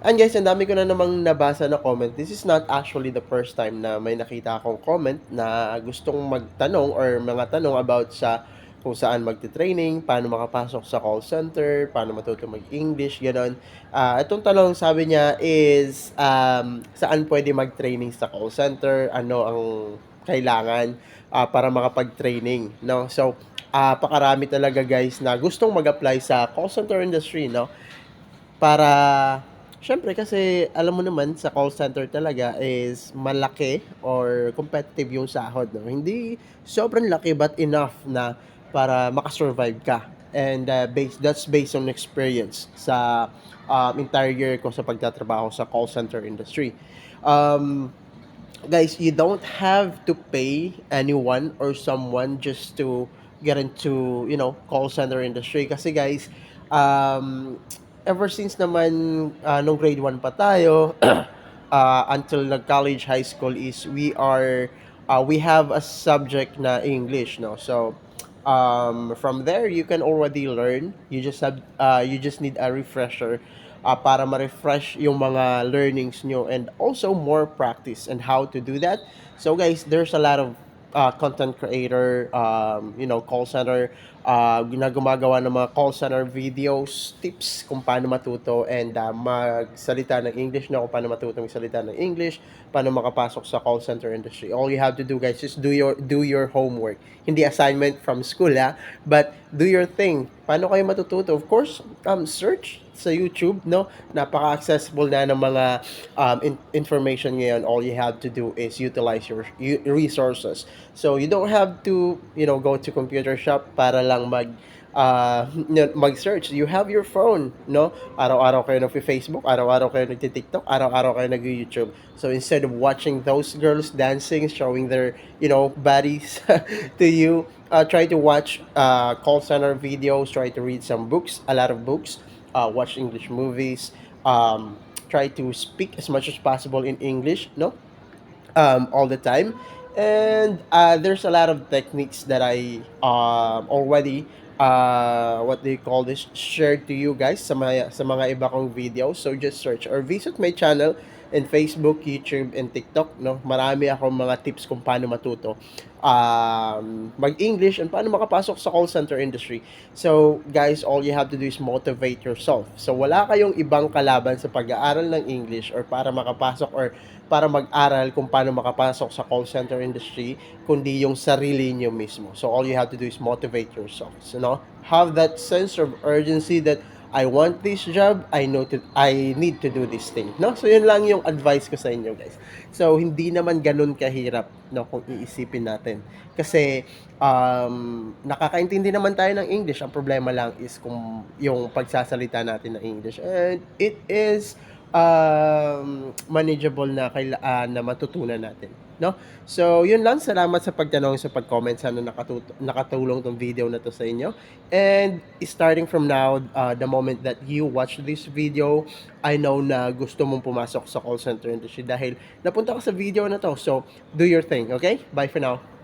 And guys, ang dami ko na namang nabasa na comment. This is not actually the first time na may nakita akong comment na gustong magtanong or mga tanong about sa kung saan magte-training, paano makapasok sa call center, paano matuto mag-English, gano'n. Ah, itong tanong sabi niya is um, saan pwede mag-training sa call center, ano ang kailangan ah, para makapag-training, no? So, ah, pakarami talaga guys na gustong mag-apply sa call center industry, no? Para Siyempre kasi alam mo naman sa call center talaga is malaki or competitive yung sahod, 'no? Hindi sobrang laki but enough na para maka-survive ka. And uh, based that's based on experience sa um, entire year ko sa pagtatrabaho sa call center industry. Um, guys, you don't have to pay anyone or someone just to get into, you know, call center industry. Kasi guys, um, ever since naman ah, nung grade 1 pa tayo, ah, until nag-college, high school is we are, ah, we have a subject na English, no? So, um, from there, you can already learn. You just have, uh, you just need a refresher uh, para ma-refresh yung mga learnings nyo and also more practice and how to do that. So guys, there's a lot of uh, content creator, um, you know, call center, uh, na gumagawa ng mga call center videos, tips kung paano matuto and uh, magsalita ng English na kung paano matuto magsalita ng English, paano makapasok sa call center industry. All you have to do guys is do your do your homework. Hindi assignment from school ha, but do your thing. Paano kayo matututo? Of course, um, search sa YouTube, no? Napaka-accessible na ng mga um, in- information ngayon. All you have to do is utilize your resources. So, you don't have to, you know, go to computer shop para lang mag uh, mag-search. You have your phone, no? Araw-araw kayo nag-Facebook, araw-araw kayo nag-TikTok, araw-araw kayo nag-YouTube. So, instead of watching those girls dancing, showing their, you know, bodies to you, uh, try to watch uh, call center videos, try to read some books, a lot of books, uh, watch English movies, um, try to speak as much as possible in English, no? Um, all the time. And uh, there's a lot of techniques that I um, already uh, what do you call this shared to you guys sa mga, sa mga iba kong videos. So just search or visit my channel in Facebook, YouTube, and TikTok. No? Marami akong mga tips kung paano matuto um, mag-English and paano makapasok sa call center industry. So, guys, all you have to do is motivate yourself. So, wala kayong ibang kalaban sa pag-aaral ng English or para makapasok or para mag-aral kung paano makapasok sa call center industry, kundi yung sarili niyo mismo. So, all you have to do is motivate yourself. So, no? Have that sense of urgency that I want this job, I know to, I need to do this thing, no? So yun lang yung advice ko sa inyo, guys. So hindi naman ganun kahirap, no, kung iisipin natin. Kasi um, nakakaintindi naman tayo ng English. Ang problema lang is kung yung pagsasalita natin ng English. And it is um, manageable na kaila, ah, na matutunan natin, no? So, yun lang. Salamat sa pagtanong, sa pag-comment. Sana nakatuto, nakatulong tong video na to sa inyo. And starting from now, uh, the moment that you watch this video, I know na gusto mong pumasok sa call center industry dahil napunta ka sa video na to. So, do your thing, okay? Bye for now.